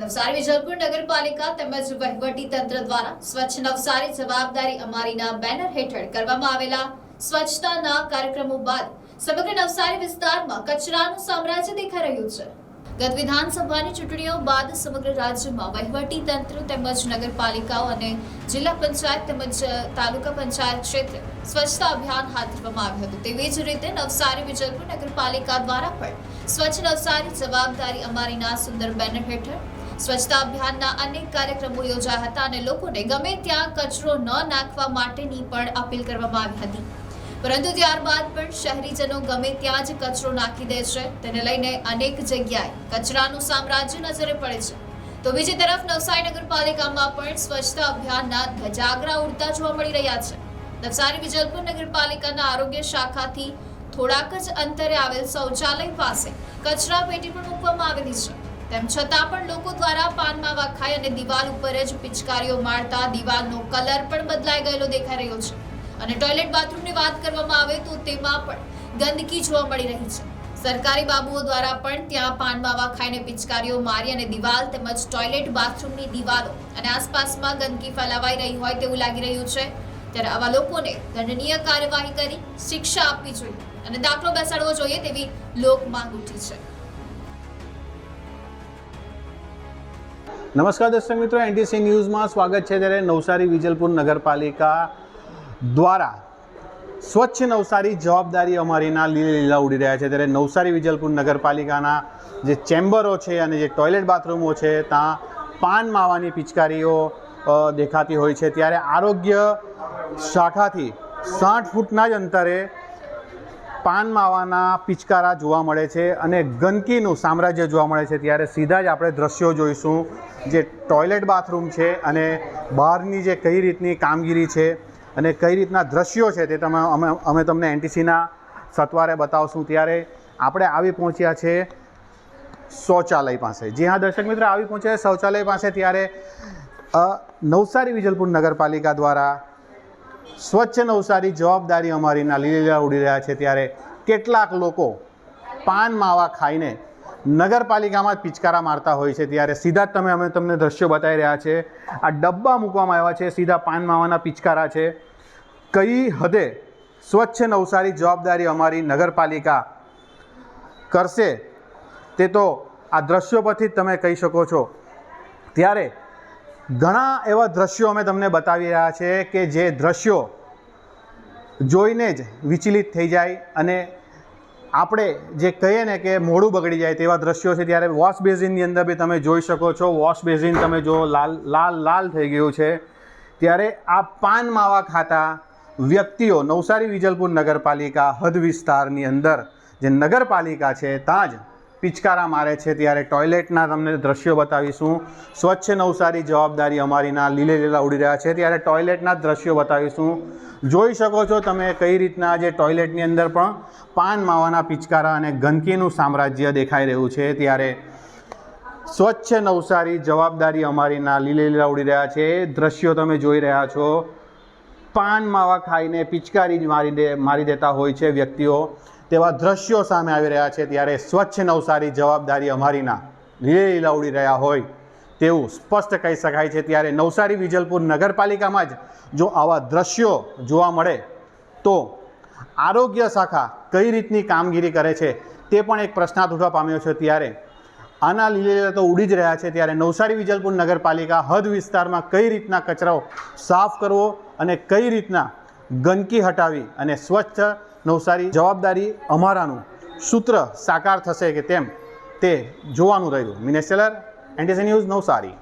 નવસારી વિજલપુર નગરપાલિકા તેમજ વહીવટી તંત્ર દ્વારા સ્વચ્છ નવસારી જવાબદારી અમારીના બેનર હેઠળ કરવામાં આવેલા સ્વચ્છતાના કાર્યક્રમો બાદ સમગ્ર નવસારી વિસ્તારમાં કચરાનું સામ્રાજ્ય દેખાઈ રહ્યું છે. ગત વિધાનસભાની ચૂંટણીઓ બાદ સમગ્ર રાજ્યમાં વહીવટી તંત્ર તેમજ નગરપાલિકાઓ અને જિલ્લા પંચાયત તેમજ તાલુકા પંચાયત ક્ષેત્રે સ્વચ્છતા અભિયાન હાથ ધરવામાં આવ્યું હતું. તેવી જ રીતે નવસારી વિજલપુર નગરપાલિકા દ્વારા પણ સ્વચ્છ નવસારી જવાબદારી અમારીના સુંદર બેનર હેઠળ સ્વચ્છતા અભિયાનના અનેક કાર્યક્રમો યોજાયા હતા અને લોકોને ગમે ત્યાં કચરો ન નાખવા માટેની પણ અપીલ કરવામાં આવી હતી. પરંતુ ત્યારબાદ પણ શહેરીજનો ગમે ત્યાં જ કચરો નાખી દે છે. તેને લઈને અનેક જગ્યાએ કચરાનું સામ્રાજ્ય નજરે પડે છે. તો બીજી તરફ નવસારી નગરપાલિકામાં પણ સ્વચ્છતા અભિયાનના ધજાગરા ઉડતા જોવા મળી રહ્યા છે. નવસારી વિજલપુર નગરપાલિકાના આરોગ્ય શાખાથી થોડાક જ અંતરે આવેલ શૌચાલય પાસે કચરા પેટી પણ મૂકવામાં આવેલી છે. તેમ છતાં પણ લોકો દ્વારા પાન માવા ખાઈ અને દિવાલ ઉપર જ પિચકારીઓ મારતા દિવાલનો કલર પણ બદલાઈ ગયેલો દેખાઈ રહ્યો છે. અને ટોયલેટ બાથરૂમની વાત કરવામાં આવે તો તેમાં પણ ગંદકી જોવા મળી રહી છે. સરકારી બાબુઓ દ્વારા પણ ત્યાં પાન માવા ખાઈને પિચકારીઓ મારી અને દિવાલ તેમજ ટોયલેટ બાથરૂમની દિવાલો અને આસપાસમાં ગંદકી ફેલાવાઈ રહી હોય તેવું લાગી રહ્યું છે. ત્યારે આવા લોકોને દંડનીય કાર્યવાહી કરી શિક્ષા આપવી જોઈએ અને દાખલો બેસાડવો જોઈએ તેવી લોક માંગ ઉઠી છે. નમસ્કાર દર્શક મિત્રો એનટીસી ન્યૂઝમાં સ્વાગત છે ત્યારે નવસારી વિજલપુર નગરપાલિકા દ્વારા સ્વચ્છ નવસારી જવાબદારી અમારીના લીલે લીલા ઉડી રહ્યા છે. ત્યારે નવસારી વિજલપુર નગરપાલિકાના જે ચેમ્બરો છે અને જે ટોયલેટ બાથરૂમો છે, ત્યાં પાન માવાની પિચકારીઓ દેખાતી હોય છે. ત્યારે આરોગ્ય શાખાથી સાઠ ફૂટના જ અંતરે પાન માવાના પિચકારા જોવા મળે છે અને ગંદકીનું સામ્રાજ્ય જોવા મળે છે. ત્યારે સીધા જ આપણે દ્રશ્યો જોઈશું જે ટોયલેટ બાથરૂમ છે અને બહારની જે કઈ રીતની કામગીરી છે અને કઈ રીતના દ્રશ્યો છે તે તમે અમે અમે તમને એનટીસીના સત્વારે બતાવશું. ત્યારે આપણે આવી પહોંચ્યા છે શૌચાલય પાસે. જી હા, દર્શક મિત્રો, આવી પહોંચ્યા શૌચાલય પાસે. ત્યારે નવસારી વિજલપુર નગરપાલિકા દ્વારા સ્વચ્છ નવસારી જવાબદારી અમારીના લીલા ઉડી રહ્યા છે ત્યારે કેટલાક લોકો પાન માવા ખાઈને નગરપાલિકામાં જ પિચકારા મારતા હોય છે. ત્યારે સીધા જ તમે અમે તમને દ્રશ્યો બતાવી રહ્યા છે. આ ડબ્બા મૂકવામાં આવ્યા છે. સીધા પાન માવાના પિચકારા છે. કઈ હદે સ્વચ્છ નવસારી જવાબદારી અમારી નગરપાલિકા કરશે તે તો આ દ્રશ્યો પરથી તમે કહી શકો છો. ત્યારે ઘણા એવા દ્રશ્યો અમે તમને બતાવી રહ્યા છે કે જે દ્રશ્યો જોઈને જ વિચલિત થઈ જાય અને આપણે જે કહીએ ને કે મોડું બગડી જાય તેવા દ્રશ્યો છે ત્યારે વોશ બેઝિનની અંદર બી તમે જોઈ શકો છો. વોશ બેઝિન તમે જો લાલ લાલ લાલ થઈ ગયું છે. ત્યારે આ પાન માવા ખાતા વ્યક્તિઓ નવસારી વિજલપુર નગરપાલિકા હદ વિસ્તારની અંદર જે નગરપાલિકા છે, ત્યાં જ પિચકારા મારે છે ત્યારે ટોયલેટના તમને દ્રશ્યો બતાવીશું. સ્વચ્છ નવસારી જવાબદારી અમારીના લીલે લીલા ઉડી રહ્યા છે ત્યારે ટોયલેટના દ્રશ્યો બતાવીશું. જોઈ શકો છો તમે કઈ રીતના જે ટોયલેટની અંદર પણ પાન માવાના પિચકારા અને ગંદકીનું સામ્રાજ્ય દેખાઈ રહ્યું છે ત્યારે સ્વચ્છ નવસારી જવાબદારી અમારીના લીલે લીલા ઉડી રહ્યા છે. દ્રશ્યો તમે જોઈ રહ્યા છો. પાન માવા ખાઈને પિચકારી જ મારી દે મારી દેતા હોય છે વ્યક્તિઓ. તેવા દ્રશ્યો સામે આવી રહ્યા છે ત્યારે સ્વચ્છ નવસારી જવાબદારી અમારીના લીલે ઉડી રહ્યા હોય તેવું સ્પષ્ટ કહી શકાય છે. ત્યારે નવસારી વિજલપુર નગરપાલિકામાં જ જો આવા દ્રશ્યો જોવા મળે તો આરોગ્ય શાખા કઈ રીતની કામગીરી કરે છે તે પણ એક પ્રશ્નાર્થ ઉઠવા પામ્યો છે. ત્યારે આના લીલે તો ઉડી જ રહ્યા છે. ત્યારે નવસારી વિજલપુર નગરપાલિકા હદ વિસ્તારમાં કઈ રીતના કચરો સાફ કરવો અને કઈ રીતના ગંદકી હટાવી અને સ્વચ્છ નવસારી જવાબદારી અમારાનું સૂત્ર સાકાર થશે કે તેમ તે જોવાનું રહ્યું. મિનેશ સેલર એનટીસી ન્યૂઝ નવસારી.